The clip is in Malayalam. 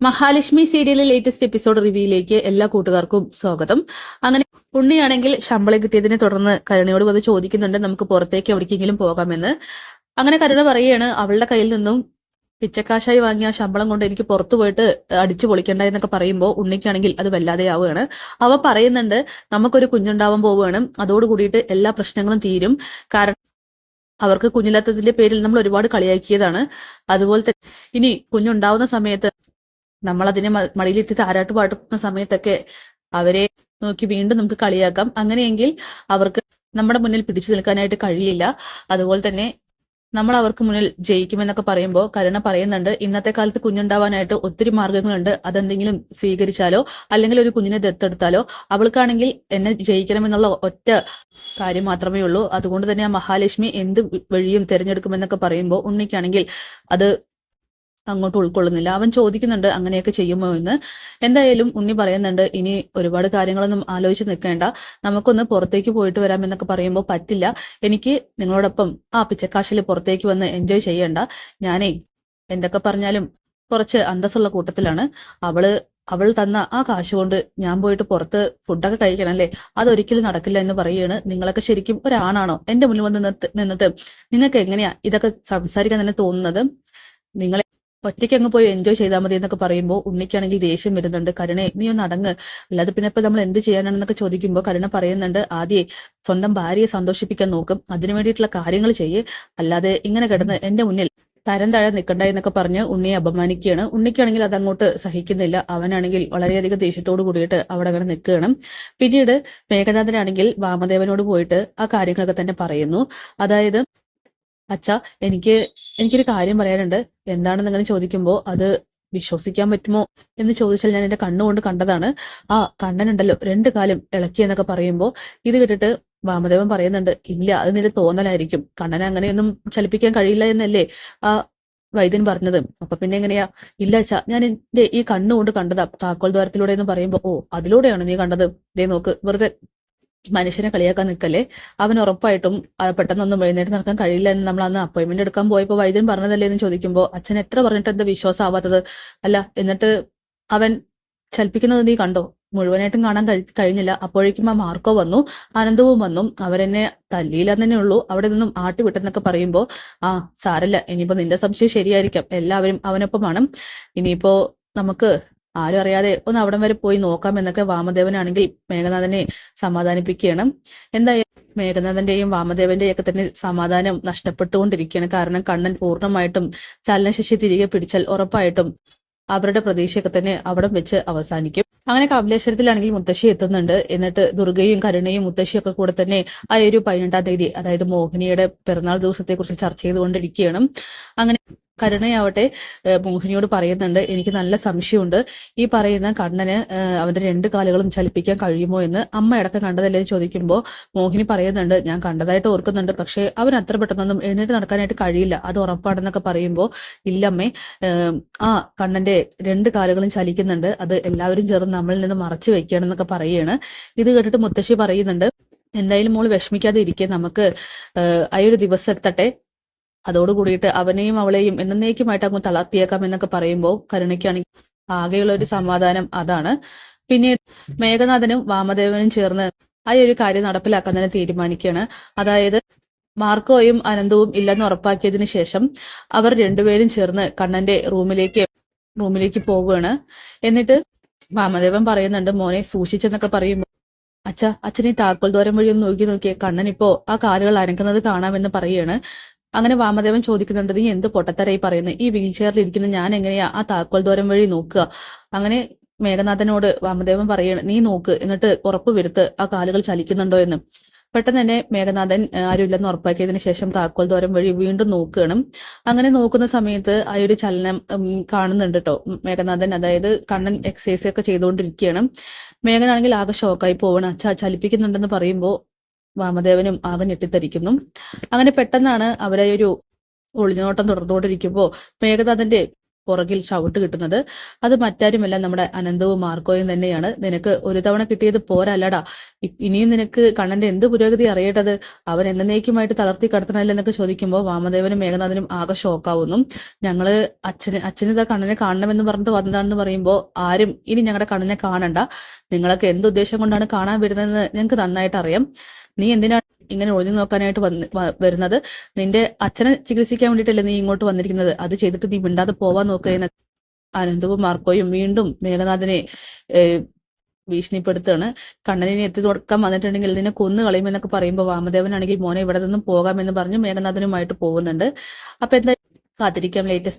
മഹാലക്ഷ്മി സീരിയലിലെ ലേറ്റസ്റ്റ് എപ്പിസോഡ് റിവ്യൂയിലേക്ക് എല്ലാ കൂട്ടുകാർക്കും സ്വാഗതം. അങ്ങനെ ഉണ്ണിയാണെങ്കിൽ ശമ്പളം കിട്ടിയതിനെ തുടർന്ന് കരുണയോട് വന്ന് ചോദിക്കുന്നുണ്ട് നമുക്ക് പുറത്തേക്ക് എവിടേക്കെങ്കിലും പോകാമെന്ന്. അങ്ങനെ കരുണ പറയുകയാണ് അവളുടെ കയ്യിൽ നിന്നും പിച്ചക്കാശായി വാങ്ങിയ ശമ്പളം കൊണ്ട് എനിക്ക് പുറത്തു പോയിട്ട് അടിച്ചു പൊളിക്കണ്ട എന്നൊക്കെ പറയുമ്പോൾ ഉണ്ണിക്കാണെങ്കിൽ അത് വല്ലാതെ ആവുകയാണ്. അവ പറയുന്നുണ്ട് നമുക്കൊരു കുഞ്ഞുണ്ടാവാൻ പോവുകയാണ്. അതോടുകൂടിയിട്ട് എല്ലാ പ്രശ്നങ്ങളും തീരും. കാരണം അവർക്ക് കുഞ്ഞില്ലാത്തതിന്റെ പേരിൽ നമ്മൾ ഒരുപാട് കളിയാക്കിയതാണ്. അതുപോലെ തന്നെ ഇനി കുഞ്ഞുണ്ടാവുന്ന സമയത്ത് മ- മടിയിലിട്ട് താരാട്ട് പാട്ടുന്ന സമയത്തൊക്കെ അവരെ നോക്കി വീണ്ടും നമുക്ക് കളിയാക്കാം. അങ്ങനെയെങ്കിൽ അവർക്ക് നമ്മുടെ മുന്നിൽ പിടിച്ചു നിൽക്കാനായിട്ട് കഴിയില്ല. അതുപോലെ തന്നെ നമ്മൾ അവർക്ക് മുന്നിൽ ജയിക്കുമെന്നൊക്കെ പറയുമ്പോൾ കരുണ പറയുന്നുണ്ട്. ഇന്നത്തെ കാലത്ത് കുഞ്ഞുണ്ടാവാനായിട്ട് ഒത്തിരി മാർഗങ്ങളുണ്ട്. അതെന്തെങ്കിലും സ്വീകരിച്ചാലോ അല്ലെങ്കിൽ ഒരു കുഞ്ഞിനെ ദത്തെടുത്താലോ അവൾക്കാണെങ്കിൽ എന്നെ ജയിക്കണമെന്നുള്ള ഒറ്റ കാര്യം മാത്രമേ ഉള്ളൂ. അതുകൊണ്ട് തന്നെ ആ മഹാലക്ഷ്മി എന്ത് വഴിയും തിരഞ്ഞെടുക്കുമെന്നൊക്കെ പറയുമ്പോൾ ഉണ്ണിക്കാണെങ്കിൽ അത് അങ്ങോട്ട് ഉൾക്കൊള്ളുന്നില്ല. അവൻ ചോദിക്കുന്നുണ്ട് അങ്ങനെയൊക്കെ ചെയ്യുമോ എന്ന്? എന്തായാലും ഉണ്ണി പറയുന്നുണ്ട് ഇനി ഒരുപാട് കാര്യങ്ങളൊന്നും ആലോചിച്ച് നിൽക്കേണ്ട. നമുക്കൊന്ന് പുറത്തേക്ക് പോയിട്ട് വരാം എന്നൊക്കെ പറയുമ്പോൾ പറ്റില്ല. എനിക്ക് നിങ്ങളോടൊപ്പം ആ പിച്ചക്കാശിൽ പുറത്തേക്ക് വന്ന് എൻജോയ് ചെയ്യേണ്ട. ഞാനേ എന്തൊക്കെ പറഞ്ഞാലും കുറച്ച് അന്തസ്സുള്ള കൂട്ടത്തിലാണ്. അവൾ അവൾ തന്ന ആ കാശ് കൊണ്ട് ഞാൻ പോയിട്ട് പുറത്ത് ഫുഡൊക്കെ കഴിക്കണം അല്ലേ? അതൊരിക്കലും നടക്കില്ല എന്ന് പറയുകയാണ്. നിങ്ങളൊക്കെ ശരിക്കും ഒരാണാണോ? എന്റെ മുന്നിൽ വന്ന് നിന്നിട്ട് നിങ്ങൾക്ക് എങ്ങനെയാ ഇതൊക്കെ സംസാരിക്കാൻ തന്നെ തോന്നുന്നത്? നിങ്ങളെ ഒറ്റയ്ക്ക് അങ്ങ് പോയി എൻജോയ് ചെയ്താൽ മതി എന്നൊക്കെ പറയുമ്പോൾ ഉണ്ണിക്കാണെങ്കിൽ ദേഷ്യം വരുന്നുണ്ട്. കരുണെ നീ ഒന്ന് അടങ്ങ്. അല്ലാതെ പിന്നെ ഇപ്പൊ നമ്മൾ എന്ത് ചെയ്യാനാണെന്നൊക്കെ ചോദിക്കുമ്പോൾ കരുണ പറയുന്നുണ്ട് ആദ്യേ സ്വന്തം ഭാര്യയെ സന്തോഷിപ്പിക്കാൻ നോക്കും. അതിനു വേണ്ടിയിട്ടുള്ള കാര്യങ്ങൾ ചെയ്യേ. അല്ലാതെ ഇങ്ങനെ കിടന്ന് എന്റെ മുന്നിൽ തരം താഴെ നിൽക്കണ്ട എന്നൊക്കെ പറഞ്ഞ് ഉണ്ണിയെ അപമാനിക്കുകയാണ്. ഉണ്ണിക്കാണെങ്കിൽ അതങ്ങോട്ട് സഹിക്കുന്നില്ല. അവനാണെങ്കിൽ വളരെയധികം ദേഷ്യത്തോട് കൂടിയിട്ട് അവിടെ അങ്ങനെ നിൽക്കുകയാണ്. പിന്നീട് മേഘനാഥനാണെങ്കിൽ വാമദേവനോട് പോയിട്ട് ആ കാര്യങ്ങളൊക്കെ തന്നെ പറയുന്നു. അതായത് അച്ഛ എനിക്ക് എനിക്കൊരു കാര്യം പറയാനുണ്ട്. എന്താണെന്ന് അങ്ങനെ ചോദിക്കുമ്പോൾ അത് വിശ്വസിക്കാൻ പറ്റുമോ എന്ന് ചോദിച്ചാൽ ഞാൻ എന്റെ കണ്ണുകൊണ്ട് കണ്ടതാണ്. ആ കണ്ണനുണ്ടല്ലോ രണ്ടു കാലം ഇളക്കി എന്നൊക്കെ പറയുമ്പോൾ ഇത് കേട്ടിട്ട് വാമദേവൻ പറയുന്നുണ്ട് ഇല്ല അത് നിന്റെ തോന്നലായിരിക്കും. കണ്ണനെ അങ്ങനെയൊന്നും ചലിപ്പിക്കാൻ കഴിയില്ല എന്നല്ലേ ആ വൈദ്യൻ പറഞ്ഞത്. അപ്പൊ പിന്നെ എങ്ങനെയാ? ഇല്ല അച്ഛ ഞാൻ എന്റെ ഈ കണ്ണുകൊണ്ട് കണ്ടതാ താക്കോൽ ദ്വാരത്തിലൂടെ എന്ന് പറയുമ്പോ ഓ അതിലൂടെയാണ് നീ കണ്ടത്? ദേ നോക്ക് വെറുതെ മനുഷ്യനെ കളിയാക്കാൻ നിൽക്കല്ലേ അവൻ ഉറപ്പായിട്ടും പെട്ടെന്നൊന്നും എഴുന്നേറ്റ് നടക്കാൻ കഴിയില്ല എന്ന് നമ്മൾ അന്ന് അപ്പോയിന്റ്മെന്റ് എടുക്കാൻ പോയപ്പോൾ വൈദ്യൻ പറഞ്ഞതല്ലേ എന്ന് ചോദിക്കുമ്പോൾ അച്ഛൻ എത്ര പറഞ്ഞിട്ട് എന്താ വിശ്വാസം ആവാത്തത് അല്ല എന്നിട്ട് അവൻ ചലിപ്പിക്കുന്നത് നീ കണ്ടോ? മുഴുവനായിട്ടും കാണാൻ കഴി- കഴിഞ്ഞില്ല. അപ്പോഴേക്കും ആ മാർക്കോ വന്നു ആനന്ദവും വന്നു. അവരെന്നെ തല്ലിയില്ല തന്നെ ഉള്ളൂ. അവിടെ നിന്നും ആട്ടി വിട്ടെന്നൊക്കെ പറയുമ്പോൾ ആ സാരല്ല. ഇനിയിപ്പോ നിന്റെ സംശയം ശരിയായിരിക്കാം. എല്ലാവരും അവനൊപ്പമാണ്. ഇനിയിപ്പോ നമുക്ക് ആരും അറിയാതെ ഒന്ന് അവിടം വരെ പോയി നോക്കാം എന്നൊക്കെ വാമദേവനാണെങ്കിൽ മേഘനാഥനെ സമാധാനിപ്പിക്കുകയാണ് എന്തായാലും മേഘനാഥന്റെയും വാമദേവന്റെയും ഒക്കെ തന്നെ സമാധാനം നഷ്ടപ്പെട്ടുകൊണ്ടിരിക്കുകയാണ്. കാരണം കണ്ണൻ പൂർണമായിട്ടും ചലനശേഷി തിരികെ പിടിച്ചാൽ ഉറപ്പായിട്ടും അവരുടെ പ്രതീക്ഷയൊക്കെ തന്നെ അവിടെ വെച്ച് അവസാനിക്കും. അങ്ങനെ കപിലേശ്വരത്തിലാണെങ്കിൽ മുത്തശ്ശി എത്തുന്നുണ്ട്. എന്നിട്ട് ദുർഗയും കരുണയും മുത്തശ്ശിയൊക്കെ കൂടെ തന്നെ ആ ഒരു പതിനെട്ടാം തീയതി അതായത് മോഹിനിയുടെ പിറന്നാൾ ദിവസത്തെ കുറിച്ച് ചർച്ച ചെയ്തുകൊണ്ടിരിക്കുകയാണ്. അങ്ങനെ കരുണയാവട്ടെ മോഹിനിയോട് പറയുന്നുണ്ട്. എനിക്ക് നല്ല സംശയമുണ്ട്. ഈ പറയുന്ന കണ്ണന് അവന്റെ രണ്ട് കാലുകളും ചലിപ്പിക്കാൻ കഴിയുമോ എന്ന് അമ്മ അടക്കം കണ്ടതല്ലേ ചോദിക്കുമ്പോൾ മോഹിനി പറയുന്നുണ്ട് ഞാൻ കണ്ടതായിട്ട് ഓർക്കുന്നുണ്ട്. പക്ഷേ അവൻ അത്ര പെട്ടെന്നൊന്നും എഴുന്നേറ്റ് നടക്കാനായിട്ട് കഴിയില്ല. അത് ഉറപ്പാണെന്നൊക്കെ പറയുമ്പോൾ ഇല്ലമ്മേ ആ കണ്ണന്റെ രണ്ട് കാലുകളും ചലിക്കുന്നുണ്ട്. അത് എല്ലാവരും ചേർന്ന് നമ്മളിൽ നിന്ന് മറച്ചു വെക്കുകയാണെന്നൊക്കെ പറയുകയാണ്. ഇത് കേട്ടിട്ട് മുത്തശ്ശി പറയുന്നുണ്ട് എന്തായാലും മോൾ വിഷമിക്കാതെ ഇരിക്കെ. നമുക്ക് ആ ഒരു ദിവസം എത്തട്ടെ. അതോട് കൂടിയിട്ട് അവനെയും അവളെയും എന്നേക്കുമായിട്ട് അങ്ങ് തളർത്തിയേക്കാം എന്നൊക്കെ പറയുമ്പോൾ കരുണയ്ക്കാണെങ്കിൽ ആകെയുള്ള ഒരു സമാധാനം അതാണ്. പിന്നീട് മേഘനാഥനും വാമദേവനും ചേർന്ന് ആ ഒരു കാര്യം നടപ്പിലാക്കാൻ തന്നെ തീരുമാനിക്കുകയാണ്. അതായത് മാർക്കോയും അനന്തവും ഇല്ലെന്ന് ഉറപ്പാക്കിയതിനു ശേഷം അവർ രണ്ടുപേരും ചേർന്ന് കണ്ണന്റെ റൂമിലേക്ക് റൂമിലേക്ക് പോവുകയാണ്. എന്നിട്ട് വാമദേവൻ പറയുന്നുണ്ട് മോനെ സൂക്ഷിച്ചെന്നൊക്കെ പറയുമ്പോൾ അച്ഛ അച്ഛൻ ഈ താക്കോൽ ദ്വാരം വഴി ഒന്ന് നോക്കി നോക്കിയേ കണ്ണൻ ഇപ്പോ ആ കാലുകൾ അനക്കുന്നത് കാണാമെന്ന് പറയുകയാണ്. അങ്ങനെ വാമദേവൻ ചോദിക്കുന്നുണ്ട് നീ എന്ത് പൊട്ടത്തരായി പറയുന്നത് ഈ വീൽ ചെയറിൽ ഇരിക്കുന്ന ഞാൻ എങ്ങനെയാ ആ താക്കോൽ ദൂരം വഴി നോക്കുക? അങ്ങനെ മേഘനാഥനോട് വാമദേവൻ പറയാണ് നീ നോക്ക് എന്നിട്ട് ഉറപ്പ് വരുത്ത് ആ കാലുകൾ ചലിക്കുന്നുണ്ടോ എന്ന്. പെട്ടെന്ന് തന്നെ മേഘനാഥൻ ആരുമില്ലെന്ന് ഉറപ്പാക്കിയതിനു ശേഷം താക്കോൽ ദൂരം വഴി വീണ്ടും നോക്കുകയാണ് അങ്ങനെ നോക്കുന്ന സമയത്ത് ആ ഒരു ചലനം കാണുന്നുണ്ട് കേട്ടോ മേഘനാഥൻ അതായത് കണ്ണൻ എക്സസൈസ് ഒക്കെ ചെയ്തുകൊണ്ടിരിക്കുകയാണ്. മേഘനാണെങ്കിൽ ആകെ ഷോക്കായി പോവാണ്. അച്ഛ ചലിപ്പിക്കുന്നുണ്ടെന്ന് പറയുമ്പോൾ വാമദേവനും ആകെ ഞെട്ടിത്തരിക്കുന്നു. അങ്ങനെ പെട്ടെന്നാണ് അവരെ ഒരു ഒളിഞ്ഞോട്ടം തുടർന്നുകൊണ്ടിരിക്കുമ്പോൾ മേഘനാഥന്റെ പുറകിൽ ഷൗട്ട് കിട്ടുന്നത്. അത് മറ്റാരുമല്ല നമ്മുടെ അനന്തവും മാർക്കോയും തന്നെയാണ്. നിനക്ക് ഒരു തവണ കിട്ടിയത് പോരല്ലടാ. ഇനിയും നിനക്ക് കണ്ണന്റെ എന്ത് പുരോഗതി അറിയേണ്ടത്? അവൻ എന്നേക്കുമായിട്ട് തളർത്തി കടത്തണമല്ലോ എന്നൊക്കെ ചോദിക്കുമ്പോൾ വാമദേവനും മേഘനാഥനും ആകെ ഷോക്കാവുന്നു. ഞങ്ങൾ അച്ഛന് അച്ഛന് ഇതാ കണ്ണനെ കാണണമെന്ന് പറഞ്ഞിട്ട് വന്നതാണെന്ന് പറയുമ്പോൾ ആരും ഇനി ഞങ്ങളുടെ കണ്ണനെ കാണണ്ട. നിങ്ങളൊക്കെ എന്ത് ഉദ്ദേശം കൊണ്ടാണ് കാണാൻ വരുന്നതെന്ന് ഞങ്ങൾക്ക് നന്നായിട്ട് അറിയാം നീ എന്തിനാണ് ഇങ്ങനെ ഒളിഞ്ഞു നോക്കാനായിട്ട് വന്ന് വരുന്നത്? നിന്റെ അച്ഛനെ ചികിത്സിക്കാൻ വേണ്ടിയിട്ടല്ലേ നീ ഇങ്ങോട്ട് വന്നിരിക്കുന്നത്? അത് ചെയ്തിട്ട് നീ മിണ്ടാതെ പോവാൻ നോക്കുക എന്ന് അനന്തവും മാർക്കോയും വീണ്ടും മേഘനാഥനെ ഭീഷണിപ്പെടുത്താണ് കണ്ണനെ എത്തി തുടക്കാൻ വന്നിട്ടുണ്ടെങ്കിൽ നിന്നെ കൊന്നു കളയുമെന്നൊക്കെ പറയുമ്പോൾ വാമദേവനാണെങ്കിൽ മോനെ ഇവിടെ നിന്നും പോകാമെന്ന് പറഞ്ഞ് മേഘനാഥനുമായിട്ട് പോകുന്നുണ്ട്. അപ്പൊ എന്താ കാത്തിരിക്കാം ലേറ്റസ്റ്റ്